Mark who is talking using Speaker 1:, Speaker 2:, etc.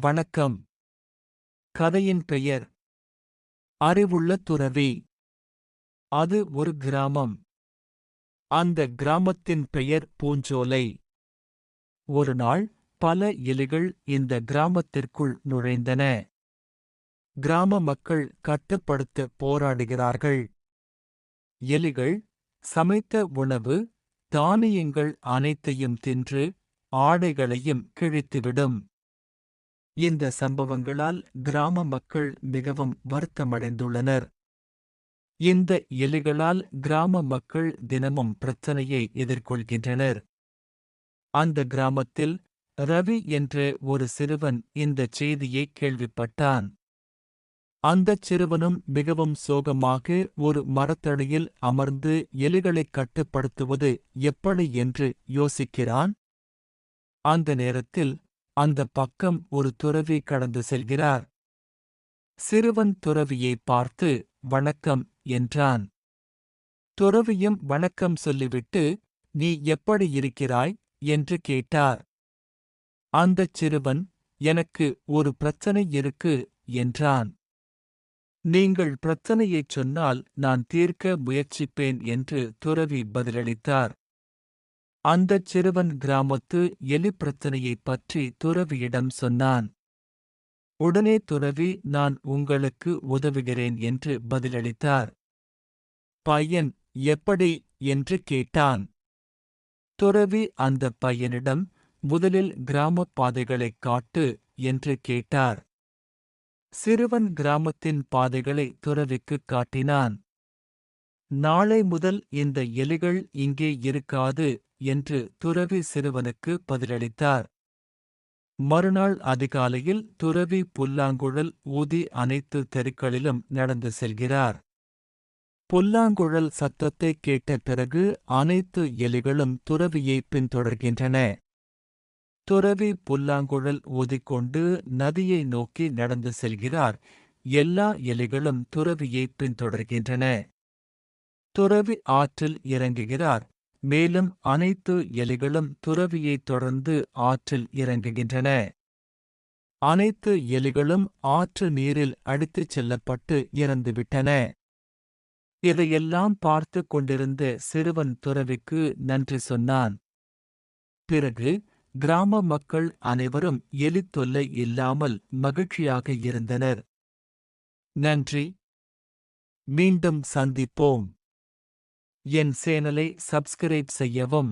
Speaker 1: வணக்கம். கதையின் பெயர் அறிவுள்ள துறவி அது ஒரு கிராமம். அந்த கிராமத்தின் பெயர் பூஞ்சோலை. ஒரு நாள் பல எலிகள் இந்த கிராமத்திற்குள் நுழைந்தன. கிராம மக்கள் கட்டுப்படுத்த போராடுகிறார்கள். எலிகள் சமைத்த உணவு தானியங்கள் அனைத்தையும் தின்று ஆடைகளையும் கிழித்துவிடும். இந்த சம்பவங்களால் கிராம மக்கள் மிகவும் வருத்தமடைந்துள்ளனர். இந்த எலிகளால் கிராம மக்கள் தினமும் பிரச்சனையை எதிர்கொள்கின்றனர். அந்த கிராமத்தில் ரவி என்ற ஒரு சிறுவன் இந்தச் செய்தியை கேள்விப்பட்டான். அந்தச் சிறுவனும் மிகவும் சோகமாக ஒரு மரத்தடியில் அமர்ந்து எலிகளைக் கட்டுப்படுத்துவது எப்படி என்று யோசிக்கிறான். அந்த நேரத்தில் அந்த பக்கம் ஒரு துறவி கடந்து செல்கிறார். சிறுவன் துறவியை பார்த்து வணக்கம் என்றான். துறவியும் வணக்கம் சொல்லிவிட்டு நீ எப்படி இருக்கிறாய்? என்று கேட்டார். அந்தச் சிறுவன் எனக்கு ஒரு பிரச்சனை இருக்கு என்றான். நீங்கள் பிரச்சனையைச் சொன்னால் நான் தீர்க்க முயற்சிப்பேன் என்று துறவி பதிலளித்தார். அந்தச் சிறுவன் கிராமத்து எலி பிரச்சனையைப் பற்றி துறவியிடம் சொன்னான். உடனே துறவி நான் உங்களுக்கு உதவுகிறேன் என்று பதிலளித்தார். பையன் எப்படி என்று கேட்டான். துறவி அந்த பையனிடம் முதலில் கிராமப் பாதைகளைக் காட்டு என்று கேட்டார். சிறுவன் கிராமத்தின் பாதைகளை துறவிக்குக் காட்டினான். நாளை முதல் இந்த எலிகள் இங்கே இருக்காது என்று துறவி சிறுவனுக்கு பதிலளித்தார். மறுநாள் அதிகாலையில் துறவி புல்லாங்குழல் ஊதி அனைத்து தெருக்களிலும் நடந்து செல்கிறார். புல்லாங்குழல் சத்தத்தைக் கேட்ட பிறகு அனைத்து எலிகளும் துறவியை பின்தொடர்கின்றன. துறவி புல்லாங்குழல் ஊதிக்கொண்டு நதியை நோக்கி நடந்து செல்கிறார். எல்லா எலிகளும் துறவியை பின்தொடர்கின்றன. துறவி ஆற்றில் இறங்குகிறார். மேலும் அனைத்து எலிகளும் துறவியைத் தொடர்ந்து ஆற்றில் இறங்குகின்றன. அனைத்து எலிகளும் ஆற்று நீரில் அடித்துச் செல்லப்பட்டு இறந்துவிட்டன. இதையெல்லாம் பார்த்து கொண்டிருந்த சிறுவன் துறவிக்கு நன்றி சொன்னான். பிறகு கிராம மக்கள் அனைவரும் எலித் தொல்லை இல்லாமல் மகிழ்ச்சியாக இருந்தனர். நன்றி. மீண்டும் சந்திப்போம். என் சேனலை சப்ஸ்கிரைப் செய்யவும்